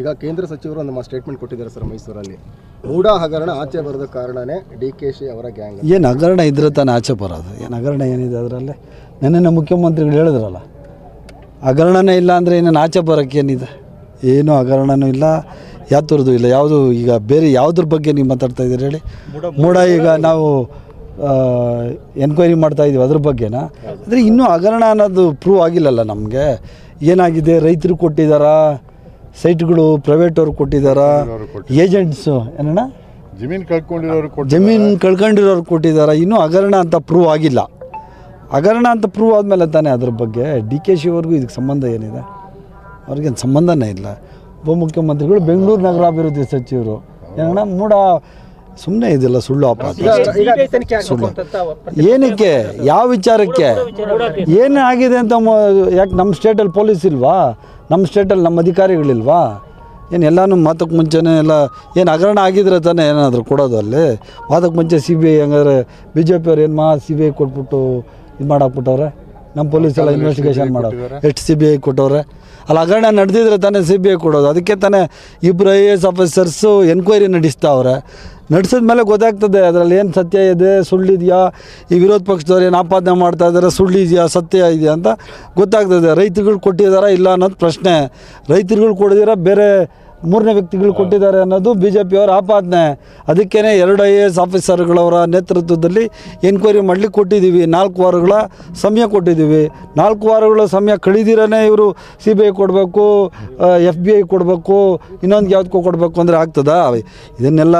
ಈಗ ಕೇಂದ್ರ ಸಚಿವರು ಒಂದು ಸ್ಟೇಟ್ಮೆಂಟ್ ಕೊಟ್ಟಿದ್ದಾರೆ ಸರ್ ಮೈಸೂರಲ್ಲಿ. ಮೂಡ ಹಗರಣ ಆಚೆ ಬರೋದ ಕಾರಣನೇ ಡಿ ಕೆ ಶಿ ಅವರ ಗ್ಯಾಂಗ್ ಏನು ಹಗರಣ ಇದ್ರೆ ತಾನೇ ಆಚೆ ಬರೋದು? ಏನು ಹಗರಣ ಏನಿದೆ ಅದರಲ್ಲಿ? ನೆನ್ನೆ ಮುಖ್ಯಮಂತ್ರಿಗಳು ಹೇಳಿದ್ರಲ್ಲ ಹಗರಣನೇ ಇಲ್ಲ ಅಂದರೆ ಏನೇನು ಆಚೆ ಬರೋಕ್ಕೆ ಏನಿದೆ? ಏನೂ ಹಗರಣನೂ ಇಲ್ಲ ಯಾತರದ್ದು ಇಲ್ಲ. ಯಾವುದು ಈಗ ಬೇರೆ ಯಾವುದ್ರ ಬಗ್ಗೆ ನೀವು ಮಾತಾಡ್ತಾ ಇದ್ದೀರಿ ಹೇಳಿ? ಮೂಡ ಈಗ ನಾವು ಎನ್ಕ್ವೈರಿ ಮಾಡ್ತಾ ಇದ್ದೀವಿ ಅದ್ರ ಬಗ್ಗೆನಾ? ಅಂದರೆ ಇನ್ನೂ ಹಗರಣ ಅನ್ನೋದು ಪ್ರೂವ್ ಆಗಿಲ್ಲಲ್ಲ ನಮಗೆ? ಏನಾಗಿದೆ? ರೈತರು ಕೊಟ್ಟಿದ್ದಾರಾ? ಸೈಟ್ಗಳು ಪ್ರೈವೇಟವ್ರು ಕೊಟ್ಟಿದ್ದಾರಾ. ಏಜೆಂಟ್ಸು ಏನಣ್ಣ? ಜಮೀನು ಕಳ್ಕೊಂಡಿರೋರು ಜಮೀನು ಕಳ್ಕೊಂಡಿರೋರು ಕೊಟ್ಟಿದ್ದಾರೆ ಇನ್ನೂ ಹಗರಣ ಅಂತ ಪ್ರೂವ್ ಆಗಿಲ್ಲ. ಹಗರಣ ಅಂತ ಪ್ರೂವ್ ಆದಮೇಲೆ ತಾನೇ ಅದ್ರ ಬಗ್ಗೆ. ಡಿ ಕೆ ಶಿವರ್ಗೂ ಇದಕ್ಕೆ ಸಂಬಂಧ ಏನಿದೆ? ಅವ್ರಿಗೇನು ಸಂಬಂಧನೇ ಇಲ್ಲ. ಉಪಮುಖ್ಯಮಂತ್ರಿಗಳು ಬೆಂಗಳೂರು ನಗರಾಭಿವೃದ್ಧಿ ಸಚಿವರು. ಏನಣ್ಣ? ಮೂಡ ಸುಮ್ಮನೆ ಇದೆಲ್ಲ ಸುಳ್ಳು ಅಪಾತ ಸುಳ್ಳು. ಏನಕ್ಕೆ? ಯಾವ ವಿಚಾರಕ್ಕೆ? ಏನು ಆಗಿದೆ ಅಂತ ಯಾಕೆ ನಮ್ಮ ಸ್ಟೇಟಲ್ಲಿ ಪೊಲೀಸ್ ಇಲ್ವಾ? ನಮ್ಮ ಸ್ಟೇಟಲ್ಲಿ ನಮ್ಮ ಅಧಿಕಾರಿಗಳಿಲ್ವಾ? ಏನು ಎಲ್ಲಾನು ಮಾತಕ್ಕೆ ಮುಂಚೆನೇ ಎಲ್ಲ ಏನು ಹಗರಣ ಆಗಿದ್ರೆ ತಾನೇ ಏನಾದರೂ ಕೊಡೋದು ಅಲ್ಲಿ? ಮಾತಕ್ಕೆ ಮುಂಚೆ ಸಿ ಬಿ ಐ ಹಂಗಾದ್ರೆ ಬಿ ಜೆ ಪಿಯವ್ರು ಏನು ಮಾ ಸಿ ಬಿ ಐ ಕೊಟ್ಬಿಟ್ಟು ಇದು ಮಾಡಾಕ್ಬಿಟ್ಟವ್ರೆ? ನಮ್ಮ ಪೊಲೀಸ್ ಎಲ್ಲ ಇನ್ವೆಸ್ಟಿಗೇಷನ್ ಮಾಡೋರು. ಎಷ್ಟು ಸಿ ಬಿ ಐ ಕೊಟ್ಟವ್ರೆ. ಅಲ್ಲಿ ಹಗರಣ ನಡೆದಿದ್ರೆ ತಾನೇ ಸಿ ಬಿ ಐ ಕೊಡೋದು. ಅದಕ್ಕೆ ತಾನೇ ಇಬ್ಬರು I A S officers enquiry ನಡೆಸ್ತಾವ್ರೆ. ನಡೆಸಿದ ಮೇಲೆ ಗೊತ್ತಾಗ್ತದೆ ಅದರಲ್ಲಿ ಏನು ಸತ್ಯ ಇದೆ ಸುಳ್ಳಿದೆಯಾ? ಈ ವಿರೋಧ ಪಕ್ಷದವ್ರು ಏನು ಆಪಾದನೆ ಮಾಡ್ತಾ ಇದ್ದಾರೆ ಸುಳ್ಳಿದೆಯಾ ಸತ್ಯ ಇದೆಯಾ ಅಂತ ಗೊತ್ತಾಗ್ತದೆ. ರೈತರುಗಳು ಕೊಟ್ಟಿದ್ದಾರಾ ಇಲ್ಲ ಅನ್ನೋದು ಪ್ರಶ್ನೆ. ರೈತರುಗಳು ಕೊಡಿದಿರ ಬೇರೆ ಮೂರನೇ ವ್ಯಕ್ತಿಗಳು ಕೊಟ್ಟಿದ್ದಾರೆ ಅನ್ನೋದು ಬಿ ಜೆ ಪಿಯವರ ಆಪಾದನೆ. ಅದಕ್ಕೇ ಎರಡು ಐ ಎ ಎಸ್ ಆಫೀಸರ್ಗಳವರ ನೇತೃತ್ವದಲ್ಲಿ ಎನ್ಕ್ವೈರಿ ಮಾಡಲಿಕ್ಕೆ ಕೊಟ್ಟಿದ್ದೀವಿ. ನಾಲ್ಕು ವಾರಗಳ ಸಮಯ ಕೊಟ್ಟಿದ್ದೀವಿ. ನಾಲ್ಕು ವಾರಗಳ ಸಮಯ ಕಳಿದಿರೇ ಇವರು ಸಿ ಬಿ ಐ ಕೊಡಬೇಕು ಎಫ್ ಬಿ ಐ ಕೊಡಬೇಕು ಇನ್ನೊಂದು ಯಾವುದಕ್ಕೂ ಕೊಡಬೇಕು ಅಂದರೆ ಆಗ್ತದಾ? ಇದನ್ನೆಲ್ಲ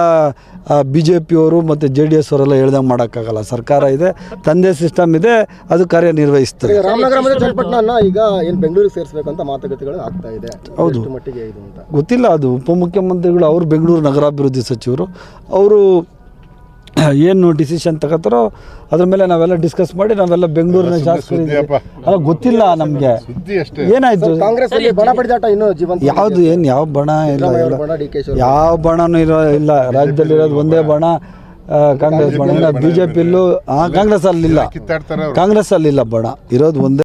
ಬಿ ಜೆ ಪಿಯವರು ಮತ್ತು ಜೆ ಡಿ ಎಸ್ ಅವರೆಲ್ಲ ಹೇಳ್ದಂಗೆ ಮಾಡೋಕ್ಕಾಗಲ್ಲ. ಸರ್ಕಾರ ಇದೆ ತಂದೆ ಸಿಸ್ಟಮ್ ಇದೆ ಅದು ಕಾರ್ಯನಿರ್ವಹಿಸ್ತದೆ. ರಾಮನಗರ ಚನ್ನಪಟ್ಟಣ ಈಗ ಏನು ಬೆಂಗಳೂರಿಗೆ ಸೇರಿಸಬೇಕು ಅಂತ ಮಾತುಕತೆಗಳು ಆಗ್ತಾ ಇದೆ. ಹೌದು. ಮಟ್ಟಿಗೆ ಇದು ಅಂತ. ಗೊತ್ತಿಲ್ಲ. ಅದು ಉಪಮುಖ್ಯಮಂತ್ರಿಗಳು ಅವರು ಬೆಂಗಳೂರು ನಗರಾಭಿವೃದ್ಧಿ ಸಚಿವರು ಅವರು ಏನು ಡಿಸಿಷನ್ ತಗೋತಾರೋ ಅದ್ರ ಮೇಲೆ ನಾವೆಲ್ಲ ಡಿಸ್ಕಸ್ ಮಾಡಿ ನಾವೆಲ್ಲ ಬೆಂಗಳೂರಿನ ಶಾಸಕರು ಸುದ್ದಿಯಪ್ಪ. ಅಲ್ಲ ಗೊತ್ತಿಲ್ಲ ನಮಗೆ. ಏನಾಯ್ತು? ಕಾಂಗ್ರೆಸ್ ಅಲ್ಲಿ ಬಣ ಬಡಿದಾಟ ಇನ್ನೂ ಜೀವಂತ ಯಾವುದು ಏನು ಯಾವ ಬಣ ಇಲ್ಲ ಇಲ್ಲ. ಯಾವ ಬಣನೂ ಇರೋ ಇಲ್ಲ. ರಾಜ್ಯದಲ್ಲಿರೋದು ಒಂದೇ ಬಣ. ಕಾಂಗ್ರೆಸ್ ಬಣ ಬಿ ಜೆ ಪಿಲ್ಲೂ ಕಾಂಗ್ರೆಸ್ ಅಲ್ಲಿಲ್ಲ ಇಲ್ಲ. ಕಾಂಗ್ರೆಸ್ ಕಾಂಗ್ರೆಸ್ ಅಲ್ಲಿಲ್ಲ ಬಣ. ಇರೋದು ಒಂದೇ